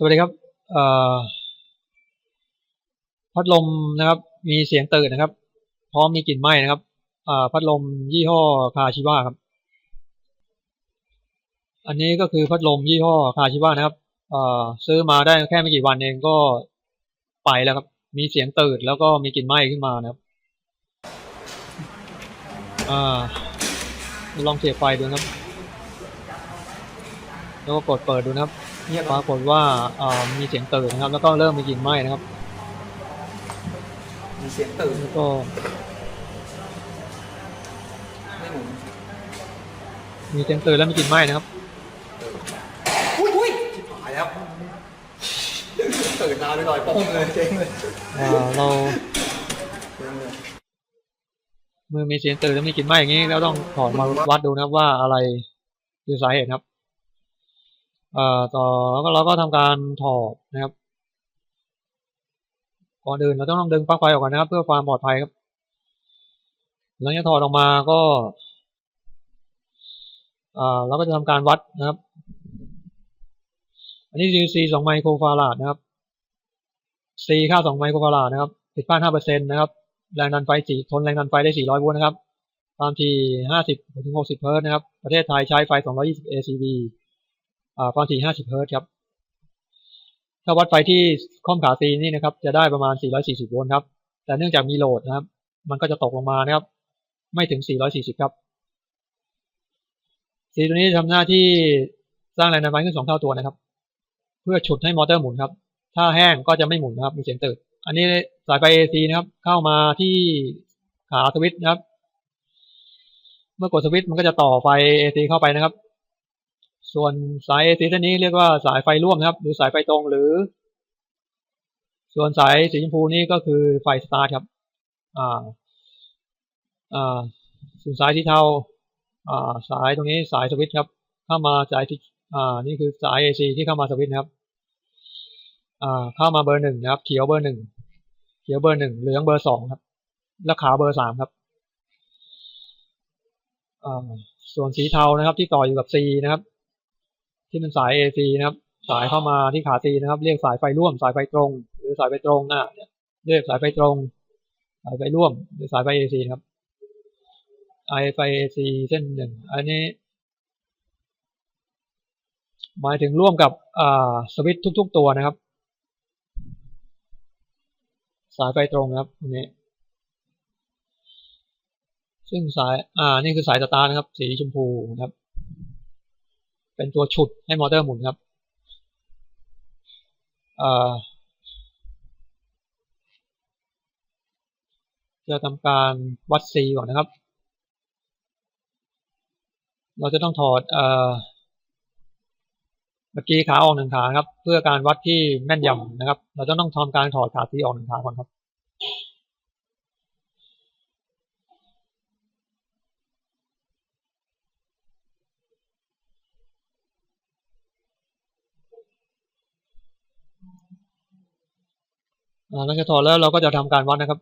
สวัสดีครับพัดลมนะครับ มีเสียงตื่นนะครับ พร้อมมีกลิ่นไหม้นะครับพัดลมยี่ห้อคาชิวาครับ อันนี้ก็คือพัดลมยี่ห้อคาชิวานะครับเอ่อซื้อมาได้แค่ไม่กี่วันเองก็ไปแล้วครับ มีเสียงตื่นแล้วก็มีกลิ่นไหม้ขึ้นมานะครับอลองเสียบไฟดูนะครับ แล้วก็กดเปิดดูนะครับ เงียบปรากฏว่าเอ่อมีเสียงตื่นนะครับ แล้วก็เริ่มมีกลิ่นไหม้นะครับ มีเสียงตื่นแล้วก็ไม่หมุนมีเสียงตื่นแล้วมีกลิ่นไหม้นะครับอุ้ยอุ้ยชิบหายแล้วตื่นนานไปหน่อยป้องเลยเจ๊งเลยเอ่อเราเจ๊งเลยเมื่อมีเสียงตื่นแล้วมีกลิ่นไหม้อย่างนี้แล้วต้องถอดมาวัดดูนะครับว่าอะไรคือสาเหตุครับ เอ่อต่อแล้วก็เราก็ทำการถอดนะครับก่อนอื่นเราต้องดึงปลั๊กไฟออกก่อนนะครับ เพื่อความปลอดภัยครับหลังจากถอดออกมาก็อ่าเราก็จะทำการวัดนะครับ อันนี้ DC 2ไมโครฟาราดนะครับ C ค่า2ไมโครฟาราดนะครับผิดพลาด5%นะครับแรงดันไฟสี่ทนแรงดันไฟได้400โวลต์นะครับความถี่50ถึง60เฮิร์ตนะครับ ประเทศไทยใช้ไฟ220 ACV อ่า ความถี่ 50 เฮิร์ตซ์ครับ ถ้าวัดไฟที่ข้อมขา C นี่นะครับ จะได้ประมาณ 440 โวลต์ครับ แต่เนื่องจากมีโหลดนะครับ มันก็จะตกลงมานะครับ ไม่ถึง 440 ครับ C ตัวนี้ทำหน้าที่สร้างแรงดันไฟขึ้น 2 เท่าตัวนะครับ เพื่อฉุดให้มอเตอร์หมุนครับ ถ้าแห้งก็จะไม่หมุนนะครับ มีเสียงตื่นอันนี้สายไฟ AC นะครับ เข้ามาที่ขาสวิตช์นะครับ เมื่อกดสวิตช์มันก็จะต่อไฟ AC เข้าไปนะครับ ส่วนสาย AC เส้นนี้เรียกว่าสายไฟร่วมนะครับ หรือสายไฟตรงหรือ ส่วนสายสีชมพูนี่ก็คือไฟสตาร์ทครับ อ่า อ่า ส่วนสายที่เทา อ่า สายตรงนี้สายสวิตช์ครับ เข้ามาสายที่อ่า นี่คือสาย AC ที่เข้ามาสวิตช์นะครับ อ่า เข้ามาเบอร์หนึ่งนะครับ เขียวเบอร์หนึ่ง เขียวเบอร์หนึ่ง เหลืองเบอร์สองครับ แล้วขาวเบอร์สามครับ อ่า ส่วนสีเทานะครับ ที่ต่ออยู่กับ C นะครับ ที่เป็นสาย AC นะครับ สายเข้ามาที่ขา C นะครับ เรียกสายไฟร่วม สายไฟตรง หรือสายไฟตรงอะเรียกสายไฟตรง สายไฟร่วม หรือสายไฟ AC ครับไอไฟ AC เส้นหนึ่งอันนี้ หมายถึงร่วมกับอ่าสวิตช์ทุก ๆ ตัวนะครับ สายไฟตรงนะครับตรงนี้ซึ่งสาย อ่า นี่คือสายสตาร์นะครับ สีชมพูนะครับ เป็นตัวฉุดให้มอเตอร์หมุนครับอ่าจะทำการวัด C ก่อนนะครับ เราจะต้องถอดเมื่อกี้ขาออกหนึ่งขาครับ เพื่อการวัดที่แม่นยำนะครับ เราจะต้องทำการถอดขา C ออกหนึ่งขาก่อนครับ หลังจากถอดแล้วเราก็จะทำการวัดนะครับ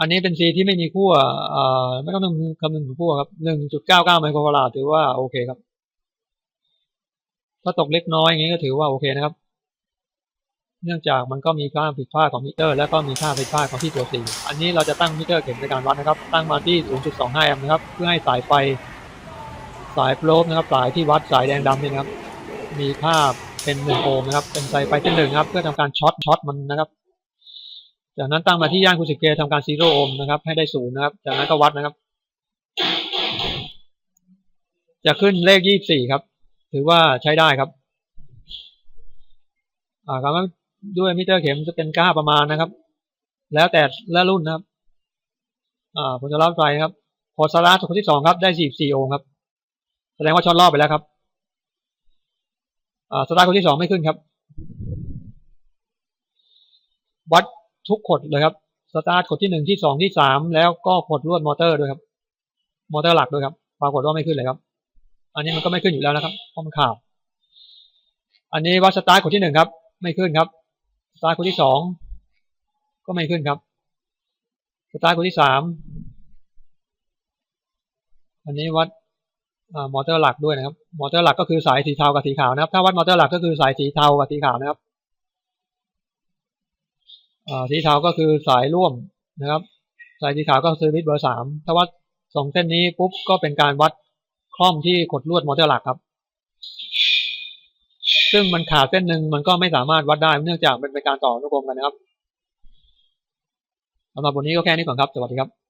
อันนี้เป็น C ที่ไม่มีขั้วอ่ไม่ต้องคำนึงถึงขั้วครับ1.99ไมโครฟาราดถือว่าโอเคครับ ถ้าตกเล็กน้อยอย่างนี้ก็ถือว่าโอเคนะครับ เนื่องจากมันก็มีค่าผิดพลาดของมิเตอร์ และก็มีค่าผิดพลาดของที่ตัว C อันนี้เราจะตั้งมิเตอร์เข็มในการวัดนะครับ ตั้งมาที่0.25แอมป์นะครับ เพื่อให้สายไฟสายโฟลว์นะครับ สายที่วัดสายแดงดำเนี่ยนะครับ มีค่า เป็น1โอห์มนะครับ เป็นสายไฟเส้นหนึ่งครับเพื่อทำการช็อตช็อตมันนะครับ จากนั้นตั้งมาที่ย่านคูสิบเกทำการซีโร่โอห์มนะครับ ให้ได้ศูนย์นะครับ จากนั้นก็วัดนะครับ จะขึ้นเลขยี่สี่ครับ ถือว่าใช้ได้ครับ อ่าครับด้วยมิเตอร์เข็มจะเป็นค่าประมาณนะครับ แล้วแต่ละรุ่นนะครับ อ่าผมจะรับไฟครับพอสาร์คนที่สองครับได้สี่สี่โอห์มครับ แสดงว่าช็อตรอบไปแล้วครับ สตาร์ทคนที่สองไม่ขึ้นครับวัดทุกขดเลยครับสตาร์ทขดที่หนึ่งที่สองที่สามแล้วก็ขดลวดมอเตอร์ด้วยครับ มอเตอร์หลักด้วยครับปรากฏว่าไม่ขึ้นเลยครับ อันนี้มันก็ไม่ขึ้นอยู่แล้วนะครับเพราะมันขาดอันนี้วัดสตาร์ทขดที่หนึ่งครับ ไม่ขึ้นครับสตาร์ทขดที่สองก็ไม่ขึ้นครับสตาร์ทขดที่สามอันนี้วัด มอเตอร์หลักด้วยนะครับ มอเตอร์หลักก็คือสายสีเทากับสีขาวนะครับ ถ้าวัดมอเตอร์หลักก็คือสายสีเทากับสีขาวนะครับสีเทาก็คือสายร่วมนะครับ สายสีขาวก็คือวิทเบอร์สามถ้าวัดสองเส้นนี้ปุ๊บก็เป็นการวัดคล่อมที่ขดลวดมอเตอร์หลักครับ ซึ่งมันขาดเส้นหนึ่งมันก็ไม่สามารถวัดได้เนื่องจากมันเป็นการต่ออนุกรมกันนะครับสำหรับวันนี้ก็แค่นี้ก่อนครับ สวัสดีครับ